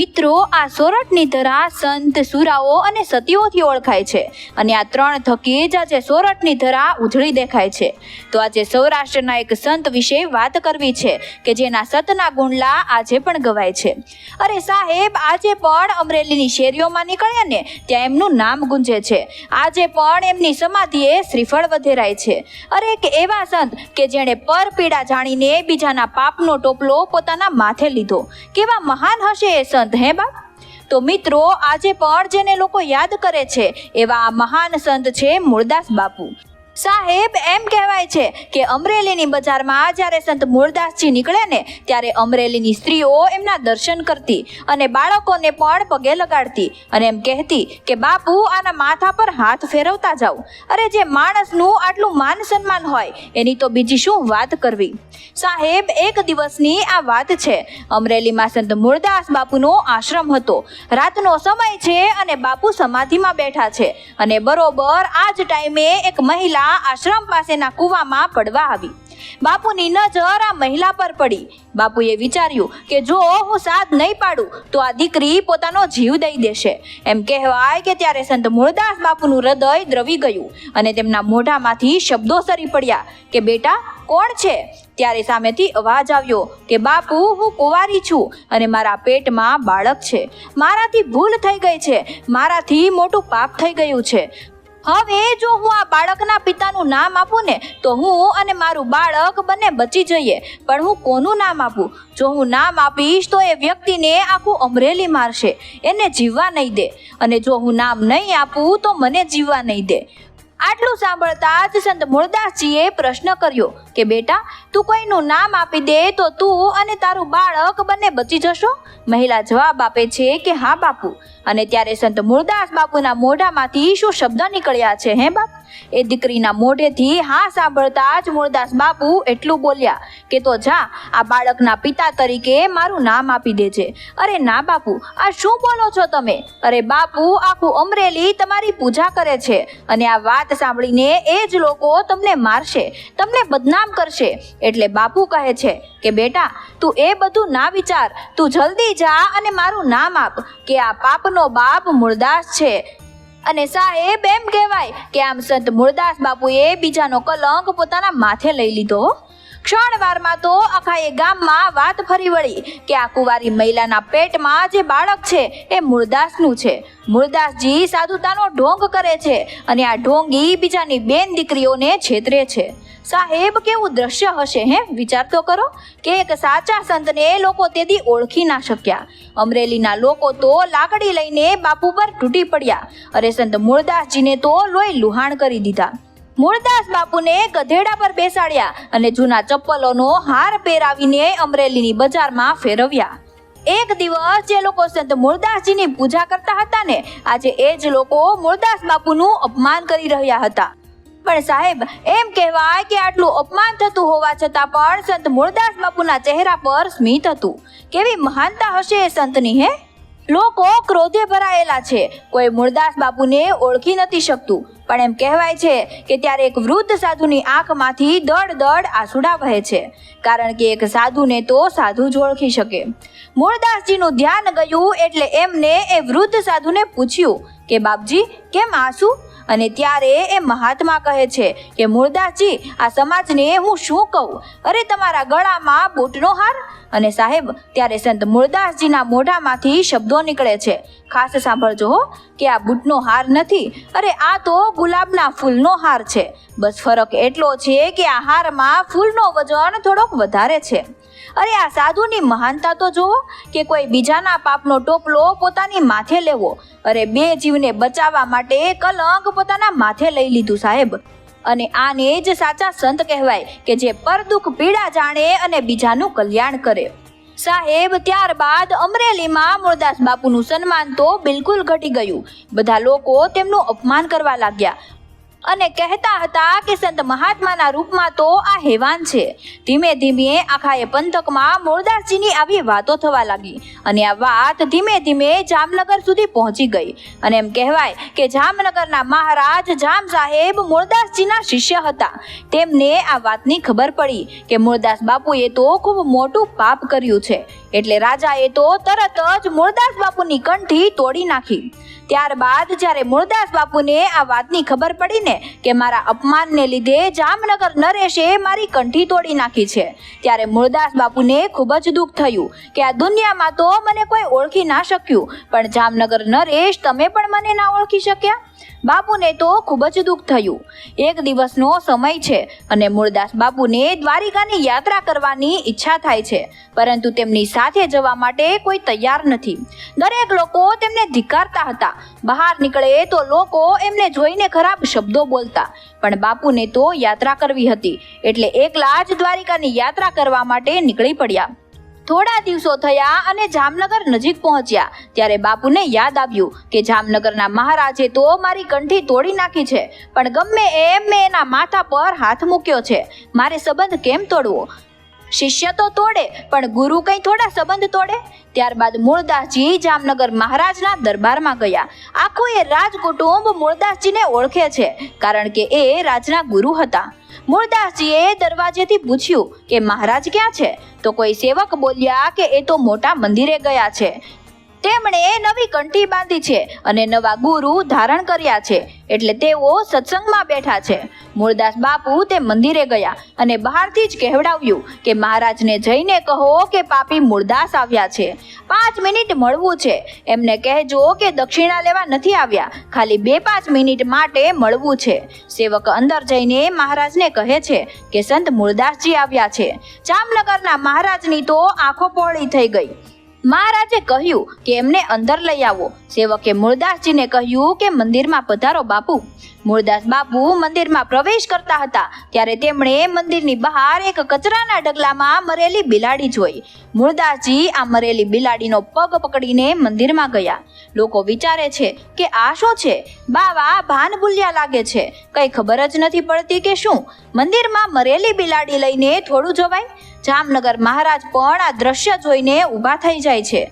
મિત્રો, આ સોરઠની ધરા સંત સુરાઓ અને સતીઓથી ઓળખાય છે અને આ ત્રણ થકી જ આજે સોરઠની ધરા ઉજળી દેખાય છે. તો આજે સૌરાષ્ટ્રના એક સંત વિશે વાત કરવી છે કે જેના સતના ગુણલા આજે પણ ગવાય છે. અરે સાહેબ, આજે પણ અમરેલીની શેરીઓમાં નીકળ્યા ને ત્યાં એમનું નામ ગુંજે છે. આજે પણ એમની સમાધિએ શ્રીફળ વધેરાય છે. અરે એક એવા સંત કે જેણે પર પીડા જાણીને બીજાના પાપનો ટોપલો પોતાના માથે લીધો. કેવા મહાન હશે એ સંત. હે બા? તો મિત્રો, આજે પણ જેને લોકો યાદ કરે છે, એવા મહાન સંત છે મૂળદાસ બાપુ. સાહેબ, એમ કહેવાય છે કે અમરેલીની બજારમાં જ્યારે સંત મૂળદાસજી નીકળે ને, ત્યારે અમરેલીની સ્ત્રીઓ એમના દર્શન કરતી અને બાળકોને પણ પગે લગાડતી અને એમ કહેતી કે, બાપુ, આના માથા પર હાથ ફેરવતા જાઓ. અરે, જે માણસનું આટલું માન સન્માન હોય, એની તો બીજી શું વાત કરવી? સાહેબ, એક દિવસની આ વાત છે. અમરેલીમાં સંત મૂળદાસ બાપુનો આશ્રમ હતો. રાતનો સમય છે અને બાપુ સમાધિમાં બેઠા છે. અને બરોબર આ જ ટાઈમે એક મહિલા આશ્રમ પાસેના કૂવામાં પડવા આવી. બાપુની નજર આ મહિલા પર પડી. બાપુએ વિચાર્યું કે જો હું સાથ નહીં પાડું, તો આ દીકરી પોતાનો જીવ દઈ દેશે. એમ કહેવાય કે ત્યારે સંત મૂળદાસ બાપુનું હૃદય દ્રવી ગયું અને તેમના મોઢામાંથી શબ્દો સરી પડ્યા કે, બેટા, કોણ છે? ત્યારે સામેથી અવાજ આવ્યો કે, બાપુ, હું કુંવારી છું અને મારા પેટમાં બાળક છે. મારાથી ભૂલ થઈ ગઈ છે. મારાથી મોટું પાપ થઈ ગયું છે. હવે જો હું આ બાળકના પિતાનું નામ આપું ને, તો હું અને મારું બાળક બંને બચી જઈએ. પણ હું કોનું નામ આપું? જો હું નામ આપીશ, તો એ વ્યક્તિને આખું અમરેલી મારશે. એને જીવવા નહીં દે. અને જો હું નામ નહીં આપું, તો મને જીવવા નહીં દે. આટલું સાંભળતા જ સંત મૂળદાસજીએ પ્રશ્ન કર્યો કે, બેટા, તું કોઈનું નામ આપી દે તો તું અને તારું બાળક બંને બચી જશો? મહિલા જવાબ આપે છે કે, હા, બાપુ. અને ત્યારે સંત મૂળદાસ બાપુના મોઢામાંથી શું શબ્દ નીકળ્યા છે, હે, બાપ? એ દીકરીના મોઢેથી હા સાંભળતા જ મૂળદાસ બાપુ એટલું બોલ્યા કે, તો જા, આ બાળકના પિતા તરીકે મારું નામ આપી દેજે. અરે ના, બાપુ, આ શું બોલો છો તમે? અરે બાપુ, આખું અમરેલી તમારી પૂજા કરે છે અને આ વાત સાંભળીને એ જ લોકો તમને મારશે, તમને બદનામ કરશે. એટલે બાપુ કહે છે કે, બેટા, તું એ બધું ના વિચાર. તું જલ્દી જા અને મારું નામ આપ કે આ પાપનો બાપ મૂળદાસ છે. અને સાહેબ એમ કહેવાય કે આમ સંત મૂળદાસ બાપુએ બીજાનો કલંક પોતાના માથે લઈ લીધો. ક્ષણવારમાં તો આખા એ ગામમાં વાત ફરી વળી કે આ કુંવારી મહિલાના પેટમાં જે બાળક છે એ મૂળદાસનું છે. મૂળદાસજી સાધુતાનો ઢોંગ કરે છે અને આ ઢોંગી બીજાની બેન દીકરીઓને છેતરે છે. સાહેબ, કેવું દ્રશ્ય હશે, હે? વિચાર તો કરો કે એક સાચા સંતને લોકો તેથી ઓળખી ના શક્યા. અમરેલીના લોકો તો લાકડી લઈને બાપુ પર તૂટી પડ્યા. અરે સંત મૂળદાસજીને તો લોહી લુહાણ કરી દીધા. મૂળદાસ બાપુને ગધેડા પર બેસાડ્યા અને જૂના ચપ્પલોનો હાર પહેરાવીને અમરેલીની બજારમાં ફેરવ્યા. એક દિવસ જે લોકો સંત મૂળદાસજીની પૂજા કરતા હતા ને, આજે એ જ લોકો મૂળદાસ બાપુનું અપમાન કરી રહ્યા હતા. પણ સાહેબ, એમ કહેવાય કે આટલું અપમાન થતું હોવા છતાં પણ સંત મૂળદાસ બાપુના ચહેરા પર સ્મિત હતું. કેવી મહાનતા હશે એ સંતની, હે? લોકો ક્રોધે ભરાયેલા છે. કોઈ મૂળદાસ બાપુને ઓળખી નથી શકતું. પણ એમ કહેવાય છે કે ત્યારે એક વૃદ્ધ સાધુની આંખમાંથી દડ દડ આંસુડા વહે છે. કારણ કે એક સાધુને તો સાધુ જ ઓળખી શકે. મૂળદાસજીનું ધ્યાન ગયું એટલે એમને એ વૃદ્ધ સાધુને પૂછ્યું કે, બાપજી, કેમ આંસુ? અને ત્યારે એ મહાત્મા કહે છે કે મૂળદાસજી આ સમાજને હું શું કહું? અરે, તમારા ગળામાં બૂટનો હાર અને સાહેબ, ત્યારે સંત મૂળદાસજીના મોઢામાંથી શબ્દો નીકળે છે. ખાસ સાંભળજો કે આ બૂટનો હાર નથી, અરે આ તો ગુલાબના ફૂલનો હાર છે. બસ ફરક એટલો છે કે આ હારમાં ફૂલનો વજન થોડોક વધારે છે. અરે આ સાધુની મહાનતા તો જુઓ, કે કોઈ બીજાના પાપનો ટોપલો પોતાની માથે લેવો. અરે બે જીવને બચાવવા માટે કલંક પોતાના માથે લઈ લીધું સાહેબ. અને આને જ સાચા સંત કહેવાય કે જે પર દુઃખ પીડા જાણે અને બીજાનું કલ્યાણ કરે. સાહેબ, ત્યારબાદ અમરેલીમાં મૂળદાસ બાપુનું સન્માન તો બિલકુલ ઘટી ગયું. બધા લોકો તેમનું અપમાન કરવા લાગ્યા. અને કહેતા હતા કે સંત મહાત્માના રૂપમાં તો આ હેવાન છે. ધીમે ધીમે આખા એ પંથકમાં મૂળદાસજીની આવી વાતો થવા લાગી અને આ વાત ધીમે ધીમે જામનગર સુધી પહોંચી ગઈ. અને એમ કહેવાય કે જામનગરના મહારાજ જામ સાહેબ મૂળદાસજીના શિષ્ય હતા. તેમને આ વાતની ખબર પડી કે મૂળદાસ બાપુએ તો ખૂબ મોટું પાપ કર્યું છે. એટલે રાજાએ તો તરત જ મૂળદાસ બાપુની કંઠી તોડી નાખી. ત્યારબાદ જ્યારે મૂળદાસ બાપુને આ વાતની ખબર પડીને કે મારા અપમાનને લીધે જામનગર નરેશે મારી કંઠી તોડી નાખી છે, ત્યારે મૂળદાસ બાપુને ખૂબ જ દુઃખ થયું કે આ દુનિયામાં તો મને કોઈ ઓળખી ના શક્યું, પણ જામનગર નરેશ તમે પણ મને ના ઓળખી શક્યા? બાપુને તો ખૂબ જ દુઃખ થયું. એક દિવસનો સમય છે અને મૂળદાસ બાપુને દ્વારિકાની યાત્રા કરવાની ઈચ્છા થાય છે, પરંતુ તેમની સાથે જવા માટે કોઈ તૈયાર નથી. દરેક લોકો તેમને ધિકારતા હતા. બહાર નીકળે તો લોકો એમને જોઈને ખરાબ શબ્દો બોલતા, પણ બાપુને તો યાત્રા કરવી હતી, એટલે એકલા જ દ્વારિકાની યાત્રા કરવા માટે નીકળી પડ્યા. થોડા દિવસો થયા અને જામનગર નજીક પહોંચ્યા. ત્યારે બાપુને યાદ આવ્યું કે જામનગરના મહારાજે તો મારી કંઠી તોડી નાખી છે, પણ ગમે એમ મેં એના માથા પર હાથ મૂક્યો છે. મારે સંબંધ કેમ તોડવો? શિષ્ય તો તોડે, પણ ગુરુ કઈ થોડા સંબંધ તોડે? ત્યારબાદ મૂળદાસજી જામનગર મહારાજના દરબારમાં ગયા. આખું એ રાજકુટુંબ મૂળદાસજીને ઓળખે છે, કારણ કે એ રાજના ગુરુ હતા. મૂળદાસજીએ દરવાજેથી પૂછ્યું કે મહારાજ ક્યાં છે? તો કોઈ સેવક બોલ્યા કે એ તો મોટા મંદિરે ગયા છે. તેમણે નવી કંઠી બાંધી છે અને નવા ગુરુ ધારણ કર્યા છે. એટલે તેઓ સત્સંગમાં બેઠા છે. મૂળદાસ બાપુ તે મંદિરે ગયા અને બહારથી જ કહેવડાવ્યું કે મહારાજને જઈને કહો કે પાપી મૂળદાસ આવ્યા છે. પાંચ મિનિટ મળવું છે. એમને કહેજો કે દક્ષિણા લેવા નથી આવ્યા. ખાલી બે પાંચ મિનિટ માટે મળવું છે. સેવક અંદર જઈને મહારાજને કહે છે કે સંત મૂળદાસજી આવ્યા છે. જામનગરના મહારાજની તો આંખો પહોળી થઈ ગઈ. મહારાજે કહ્યું કે એમને અંદર લઈ આવો. સેવકે મૂળદાસજીને કહ્યું કે મંદિરમાં પધારો બાપુ. મૂળદાસ બાપુ મંદિરમાં પ્રવેશ કરતા હતા, ત્યારે તેમણે મંદિરની બહાર એક કચરાના ડગલામાં મરેલી બિલાડી જોઈ. મૂળદાસજી આ મરેલી બિલાડીનો પગ પકડીને મંદિરમાં ગયા. લોકો વિચારે છે કે આ શું છે? બાવા, ભાન ભૂલ્યા લાગે છે. કઈ ખબર જ નથી પડતી કે શું? મંદિરમાં મરેલી બિલાડી લઈને થોડું જવાય? જામનગર મહારાજ પણ આ દ્રશ્ય જોઈને ઊભા થઈ જાય છે.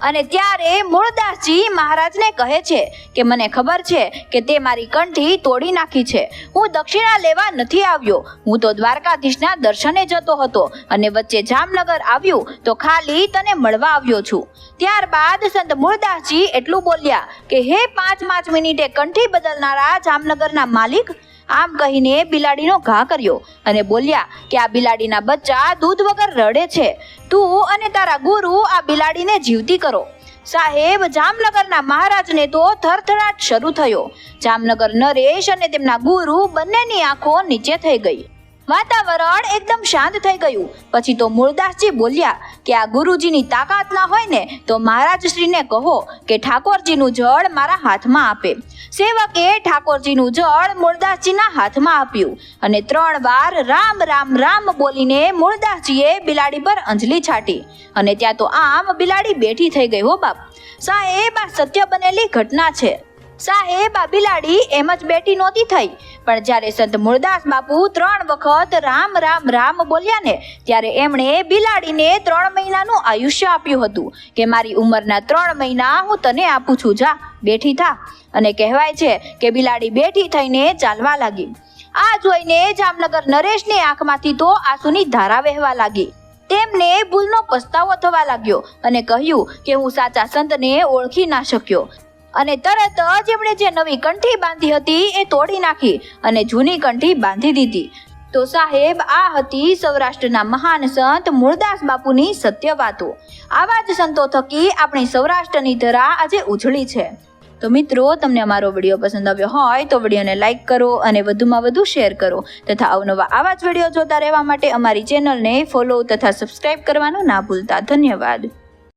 અને ત્યારે મૂળદાસજી મહારાજને કહે છે કે, મને ખબર છે કે તે મારી કંઠી તોડી નાખી છે. હું દક્ષિણા લેવા નથી આવ્યો. હું તો દ્વારકાધીશના દર્શને જતો હતો અને વચ્ચે જામનગર આવ્યું તો ખાલી તને મળવા આવ્યો છું. ત્યારબાદ સંત મૂળદાસજી એટલું બોલ્યા કે, હે પાંચ પાંચ મિનિટે કંઠી બદલનારા જામનગરના માલિક આમ કહીને બિલાડીનો ઘા કર્યો અને બોલ્યા કે આ બિલાડીના બચ્ચા દૂધ વગર રડે છે. તું અને તારા ગુરુ આ બિલાડીને જીવતી કરો. સાહેબ, જામનગરના મહારાજને તો થરથરાટ શરૂ થયો. જામનગર નરેશ અને તેમના ગુરુ બંનેની આંખો નીચે થઈ ગઈ. વાતાવરણ એકદમ શાંત થઈ ગયું. પછી તો મૂળદાસજી બોલ્યા કે આ ગુરુજીની તાકાત ના હોય ને, તો મહારાજશ્રીને કહો કે ઠાકોરજીનું જળ મારા હાથમાં આપે. સેવકે ઠાકોરજીનું જળ મૂળદાસજીના હાથમાં આપ્યું અને ત્રણ વાર રામ રામ રામ બોલીને મૂળદાસજીએ બિલાડી પર અંજલિ છાટી અને ત્યાં તો આમ બિલાડી બેઠી થઈ ગઈ હો બાપ. સાહેબ, આ સત્ય બનેલી ઘટના છે. સાહેબ આ બિલાડી એમ જ બેઠી નહોતી થઈ. પણ જ્યારે સંત મૂળદાસ બાપુ ત્રણ વખત રામ રામ રામ બોલ્યા ને, ત્યારે એમણે બિલાડીને ત્રણ મહિનાનું આયુષ્ય આપ્યું હતું કે મારી ઉંમરના ત્રણ મહિના હું તને આપું છું, જા, બેઠી થા. અને કહેવાય છે કે બિલાડી બેઠી થઈને ચાલવા લાગી. આ જોઈને જામનગર નરેશની આંખમાંથી તો આંસુની ધારા વહેવા લાગી. તેમને ભૂલનો પસ્તાવો થવા લાગ્યો અને કહ્યું કે હું સાચા સંતને ઓળખી ના શક્યો. અને તરત જ એમણે જે નવી કંઠી બાંધી હતી એ તોડી નાખી અને જૂની કંઠી બાંધી દીધી. તો સાહેબ, આ હતી સૌરાષ્ટ્રના મહાન સંત મૂળદાસ બાપુની સત્ય વાતો. આવા જ સંતો થકી આપણી સૌરાષ્ટ્રની ધરા આજે ઉજળી છે. તો મિત્રો, તમને અમારો વીડિયો પસંદ આવ્યો હોય તો વિડીયોને લાઇક કરો અને વધુમાં વધુ શેર કરો તથા અવનવા આવા જ વીડિયો જોતા રહેવા માટે અમારી ચેનલને ફોલો તથા સબસ્ક્રાઇબ કરવાનું ના ભૂલતા. ધન્યવાદ.